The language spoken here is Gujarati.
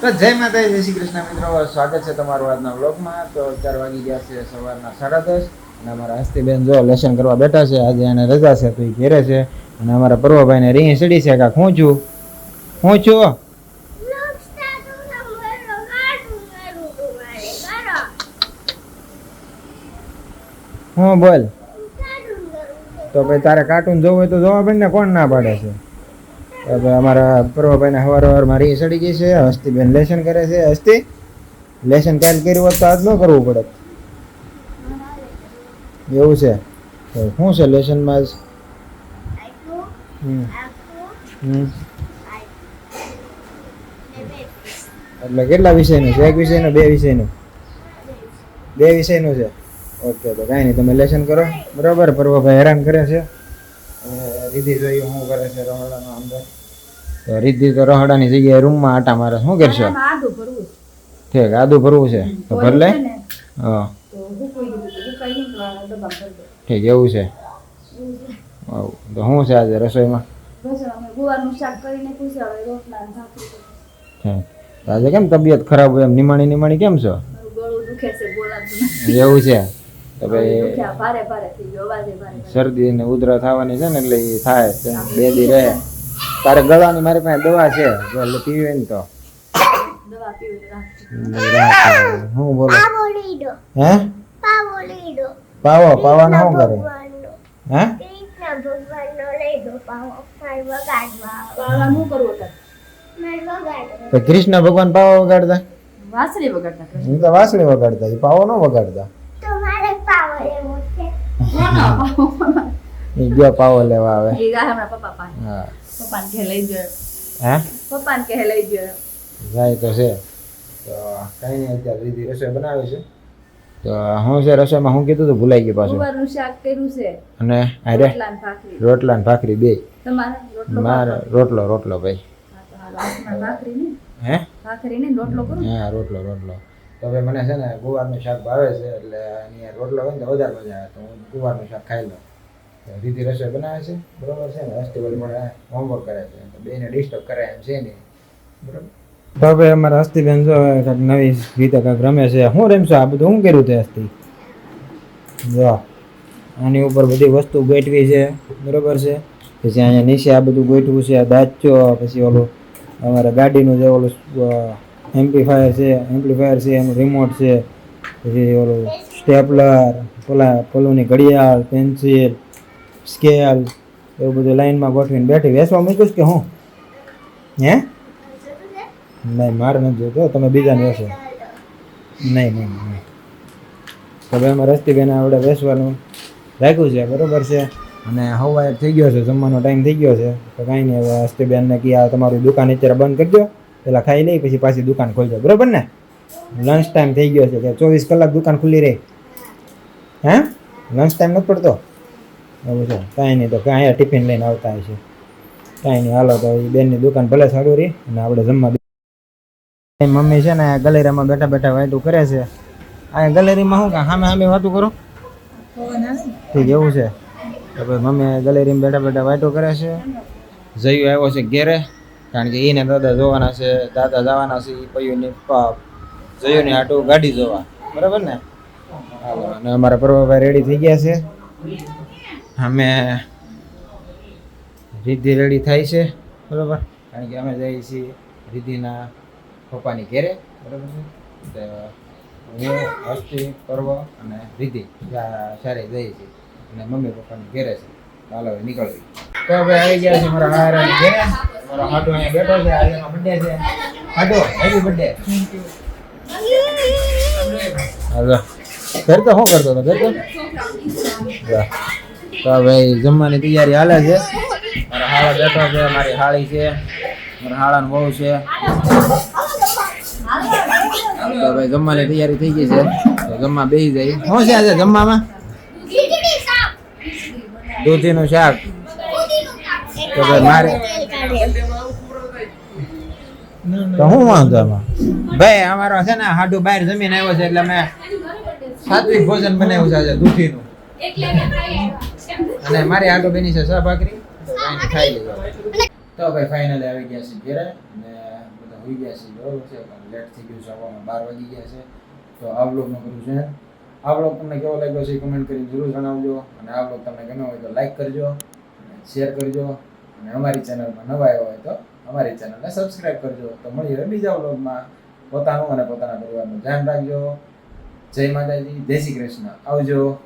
તો જય માતા જય શ્રી કૃષ્ણ મિત્રો. સ્વાગત છે તમારું આજના બ્લોગમાં તો ચાર વાગી ગયા છે સવારના સાડા દસ. અને અમારા હસ્તીબેન જો લેસન કરવા બેઠા છે. આજે એને રજા છે, તો એ ઘેરે છે. અને અમારા પર્વભાઈને રીંગ ચડી છે કાંક હું છું? હું છું? હું બોલ. તો ભાઈ તારે કાર્ટૂન જોવું હોય તો જોવા પડે ને, કોણ ના પાડે છે? ભાઈ અમારા પર્વભાઈને સવાર સવારમાં મારી ચડી ગઈ છે, હસ્તીબેન લેસન કરે છે. હસ્તી, લેસન કાલ કર્યું હોત તો આજ ન કરવું પડે એવું છે? તો શું છે લેસનમાં એટલે કેટલા વિષયનું છે? એક વિષયનું, બે વિષયનું? બે વિષયનું છે? ઓકે, તો કાંઈ નહીં, તમે લેસન કરો. બરાબર, પર્વભાઈ હેરાન કરે છે. રીધિ જોઈ શું કરે છે રહોડાનો અંદર? તો રીધિ તો રહોડાની જગ્યાએ રૂમમાં આટા મારે શું કરશો? આદું ભરવું ઠીક આદુ ભરવું છે? તો ભર લે. હા. ઠીક એવું છે? આવું. તો શું છે આજે રસોઈમાં? આજે કેમ તબિયત ખરાબ હોય એમ? નિમાણી નિમાણી કેમ છો? મારું ગળું દુખે છે બોલાતું એવું છે? ભાઈ. શરદી ને ઉધરા થવાની છે ને એટલે એ થાય બે દી રહે. તારે ગળાની મારી પાસે દવા છે. જો એટલે પીવી ને તો. હું બોલો? હે? પાવો પાવાનો શું કરે? હે? કૃષ્ણ ભગવાન પાવા વગાડતા? વાસળી વગાડતા કૃષ્ણ. હું તો વાસળી વગાડતા. એ પાવો ન વગાડતા. એ ગયો પાવો લેવા આવે. એ ગાય હમણાં પપ્પા પાસે. હા. પપ્પાને ઘેર લઈ ગયો. હે? પપ્પાને ઘેર લઈ ગયો. જાય તો છે. તો કઈ નહીં અત્યારે દીદી રસોઈ બનાવે છે. તો હું છે રસોઈમાં હું કીધું તો ભૂલાઈ ગયું પાછું. ગુવારનું શાક કર્યું છે. અને અરે રોટલા ને ભાખરી. રોટલા ને ભાખરી બે. તમારે મારે રોટલો રોટલો ભાઈ. હા તો હાલો, ભાખરી ને? હે? ભાખરી ને રોટલો કરું? હા રોટલો રોટલો. તો હવે મને છે ને ગુવારનું શાક ભાવે છે એટલે અહીંયા રોટલો હોય ને વધારે મજા આવે. તો હું ગુવારનું શાક ખાઈ લઉં. રીતિ રસોઈ બનાવે છે. બરોબર છે ને? હસ્તીવલ મને હોમવર્ક કરે છે. બેને ડિસ્ટર્બ કરે એમ છે નહીં બરાબર? તો હવે અમારા હસ્તીબેન જો કાંઈક નવી રીતે કાંઈક રમે છે. શું રમશો આ બધું? શું કર્યું તે હસ્તી? જો, આની ઉપર બધી વસ્તુ ગોઠવી છે. બરોબર છે? પછી અહીંયા નીચે આ બધું ગોઠવું છે. આ દાચ્યો પછી ઓલું અમારા ગાડીનું જે ઓલું એમ્પ્લીફાયર છે એમ્પ્લીફાયર છે, એનું રિમોટ છે, પછી ઓલું સ્ટેપલર, પેલા, પેલુંની ઘડિયાળ પેન્સિલ સ્કેલ એવું બધું લાઈનમાં ગોઠવીને બેઠી. વેસવા મૂક્યું કે હું? હે? નહીં, મારે નથી જોતો તમે બીજાને વેસો નહીં નહીં નહીં. તો ભાઈ એમાં રસ્તીબેન આપણે વેચવાનું રાખ્યું છે, બરોબર છે? અને હવા થઈ ગયો છે, જમવાનો ટાઈમ થઈ ગયો છે. તો કાંઈ નહીં, હવે રસ્તીબેનને કહે, આ તમારી દુકાન અત્યારે બંધ કરી દો પેલા ખાઈ લઈ, પછી પાછી દુકાન ખોલજો બરોબર ને? લંચ ટાઈમ થઈ ગયો છે, કે ચોવીસ કલાક દુકાન ખુલ્લી રહી. હે? લંચ ટાઈમ નથી પડતો? એવું છે. કાંઈ નહીં તો કાંઈ ટિફિન લઈને આવતા હશે કાંઈ નહીં, હાલો તો એ બેનની દુકાન ભલે સારું રહી, અને આપણે જમવા મમ્મી છે ને ગલેરીમાં બેઠા બેઠા વાતું કરે છે. આ ગલેરીમાં શું કાં સામે સામે વાતું કરો? ઠીક, એવું છે. તો ભાઈ મમ્મી ગલેરીમાં બેઠા બેઠા વાતો કરે છે. જયું આવ્યો છે ઘેરે. કારણ કે એને દાદા જોવાના છે, દાદા જવાના છે એ પૈયુની જયોની આટું ગાડી જોવા. બરાબર ને? અને અમારા પ્રભાભાઈ રેડી થઈ ગયા છે. અમે રિદ્ધિ રેડી થાય છે, બરાબર? કારણ કે અમે જઈએ છીએ રિદ્ધિના પપ્પાની ઘેરે, બરાબર છે? હું, હસ્તી, પર્વ અને રિદ્ધિ સારી જઈએ છીએ. અને મમ્મી પપ્પાની ઘેરે છે. ચાલો નીકળવી. તો હવે આવી ગયા છે મારા હારા ઘેરે. મારો હાડો અહીંયા બેઠો છે આજે એનો બર્થડે છે. હાડો હેપી બર્થડે હાલો. ઘર તો શું કરતો હતો? ઘર તો? તો ભાઈ જમવાની તૈયારી હાલે છે? મારા હાળા બેઠો છે મારી હાળી છે. મારા હાળાનો બહુ છે. તો ભાઈ જમવાની તૈયારી થઈ ગઈ છે. તો જમવા બેસી જાય. શું છે આજે જમવામાં? દૂધીનું શાક. તો ભાઈ મારે તો હું વાંધો એમાં? ભાઈ, અમારો છે ને, હાડુ બહાર જમીન આવ્યો છે, એટલે મેં સાત્વિક ભોજન બનાવ્યું છે આજે, દૂધીનું. અને મારી હાડું બની છે સા ભાખરી ખાઈ લીધો. તો ભાઈ ફાઇનલી આવી ગયા છે ઘેરે, ને બધા હોઈ ગયા છે બરોબર છે, પણ લેટ થઈ ગયું છે આવવામાં બાર વાગી ગયા છે. તો આ બ્લોગમાં કર્યું છે. આ બ્લોગ તમને કેવો લાગ્યો છે કમેન્ટ કરી જરૂર જણાવજો. અને આ બ્લોગ તમને ગમ્યો હોય તો લાઇક કરજો શેર કરજો. અને અમારી ચેનલમાં નવા આવ્યો હોય તો અમારી ચેનલને સબસ્ક્રાઇબ કરજો. તો મળીએ બીજા વ્લોગમાં પોતાનું અને પોતાના પરિવારનું ધ્યાન રાખજો. જય માતાજી. જય શ્રી કૃષ્ણ. આવજો.